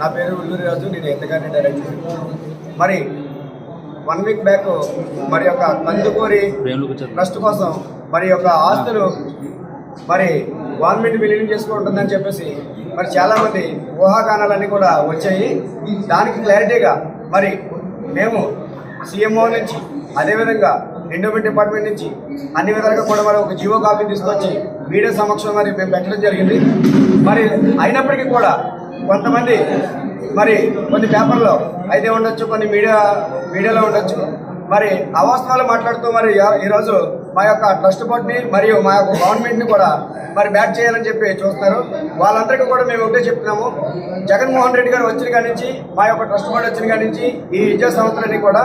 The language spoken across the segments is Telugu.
నా పేరు ఉల్లూరి రాజు నేను ఎంతగానే డైరెక్టర్ మరి వన్ వీక్ బ్యాక్ మరి యొక్క కందుకూరి ట్రస్ట్ కోసం మరి యొక్క ఆస్తులు మరి గవర్నమెంట్ విలీనం చేసుకుంటుందని చెప్పేసి మరి చాలామంది ఊహాగానాలన్నీ కూడా వచ్చాయి. దానికి క్లారిటీగా మరి మేము సీఎంఓ నుంచి అదేవిధంగా ఎండోమెంట్ డిపార్ట్మెంట్ నుంచి అన్ని విధాలుగా కూడా మరి ఒక జీవో కాపీ తీసుకొచ్చి మీడియా సమక్షంలో మరి మేము పెట్టడం జరిగింది. మరి అయినప్పటికీ కూడా కొంతమంది మరి కొన్ని పేపర్లో అయితే ఉండొచ్చు కొన్ని మీడియా మీడియాలో ఉండొచ్చు. మరి అవాస్తవాలు మాట్లాడుతూ మరి ఈ- ఈరోజు మా యొక్క ట్రస్ట్ బోర్డ్ని మరియు మా యొక్క గవర్నమెంట్ని కూడా మరి బ్యాట్ చేయాలని చెప్పి చూస్తారు వాళ్ళందరికీ కూడా మేము ఒకటే చెప్తున్నాము. జగన్మోహన్ రెడ్డి గారు వచ్చిన కాడి నుంచి మా యొక్క ట్రస్ట్ బోర్డు వచ్చిన కాడి నుంచి ఈ విద్యా సంస్థలన్నీ కూడా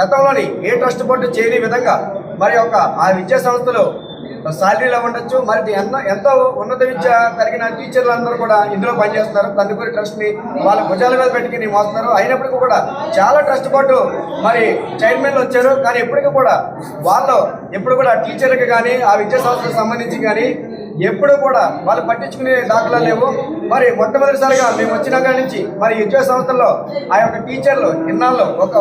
గతంలోని ఏ ట్రస్ట్ బోర్డు చేయని విధంగా మరి యొక్క ఆ విద్యా సంస్థలు శాలరీలో ఉండొచ్చు మరి ఎంతో ఎంతో ఉన్నత విద్య కలిగిన టీచర్లు అందరూ కూడా ఇందులో పనిచేస్తున్నారు. కందుకూరి ట్రస్ట్ని వాళ్ళ భుజాల మీద పెట్టుకుని మోస్తున్నారు. అయినప్పటికీ కూడా చాలా ట్రస్ట్ బోర్డు మరి చైర్మన్లు వచ్చారు. కానీ ఎప్పటికీ కూడా వాళ్ళు ఎప్పుడు కూడా టీచర్లకు కానీ ఆ విద్యా సంస్థలకు సంబంధించి కానీ ఎప్పుడు కూడా వాళ్ళు పట్టించుకునే దాఖలాలు లేవు. మరి మొట్టమొదటిసారిగా మేము వచ్చిన కాడి నుంచి మరి విద్యా సంస్థల్లో ఆ యొక్క టీచర్లు ఇన్నాళ్ళు ఒక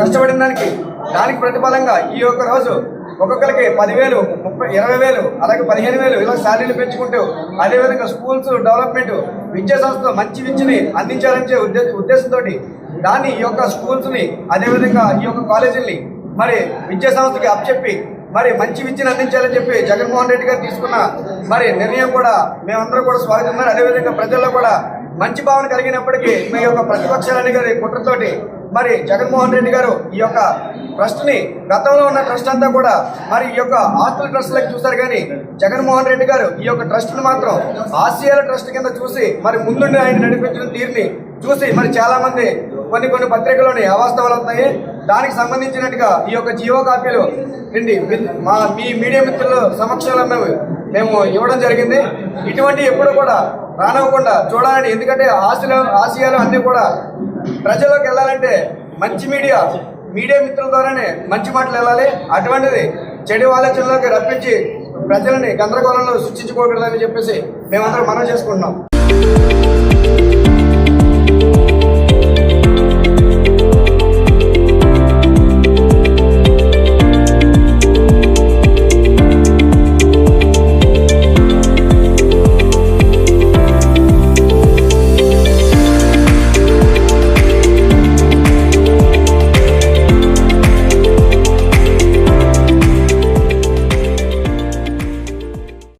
కష్టపడిన దానికి దానికి ప్రతిఫలంగా ఈ యొక్క రోజు ఒక్కొక్కరికి పదివేలు ముప్పై ఇరవై వేలు అలాగే పదిహేను వేలు ఇలా శాలరీలు పెంచుకుంటూ అదేవిధంగా స్కూల్స్ డెవలప్మెంట్ విద్యా సంస్థలు మంచి విద్యని అందించాలనే ఉద్దే ఉద్దేశంతో దాన్ని ఈ యొక్క స్కూల్స్ని అదేవిధంగా ఈ యొక్క కాలేజీల్ని మరి విద్యా సంస్థకి అప్పచెప్పి మరి మంచి విద్యను అందించాలని చెప్పి జగన్మోహన్ రెడ్డి గారు తీసుకున్న మరి నిర్ణయం కూడా మేమందరం కూడా స్వాగతిస్తున్నారు అదేవిధంగా ప్రజల్లో కూడా మంచి భావన కలిగినప్పటికీ మీ యొక్క ప్రతిపక్షాలని గారి కుట్రతోటి మరి జగన్మోహన్ రెడ్డి గారు ఈ యొక్క ట్రస్ట్ని గతంలో ఉన్న ట్రస్ట్ అంతా కూడా మరి ఈ యొక్క ఆస్తుల ట్రస్ట్లకు చూశారు కానీ జగన్మోహన్ రెడ్డి గారు ఈ యొక్క ట్రస్ట్ని మాత్రం ఆసియాల ట్రస్ట్ కింద చూసి మరి ముందుండి ఆయన నడిపించిన తీరుని చూసి మరి చాలామంది కొన్ని కొన్ని పత్రికలోని అవాస్తవాలు వస్తాయి. దానికి సంబంధించినట్టుగా ఈ యొక్క జియో కాపీలు నిండి మా మీ మీడియా మిత్రుల సమక్షంలో మేము మేము ఇవ్వడం జరిగింది. ఇటువంటి ఎప్పుడు కూడా రానివ్వకుండా చూడాలని ఎందుకంటే ఆశలు ఆశయాలు అన్నీ కూడా ప్రజల్లోకి వెళ్ళాలంటే మంచి మీడియా మీడియా మిత్రుల ద్వారానే మంచి మాటలు వెళ్ళాలి. అటువంటిది చెడు ఆలోచనలోకి రప్పించి ప్రజలని గందరగోళంలో సృష్టించుకోకూడదని చెప్పేసి మేమందరం మనం చేసుకుంటున్నాం.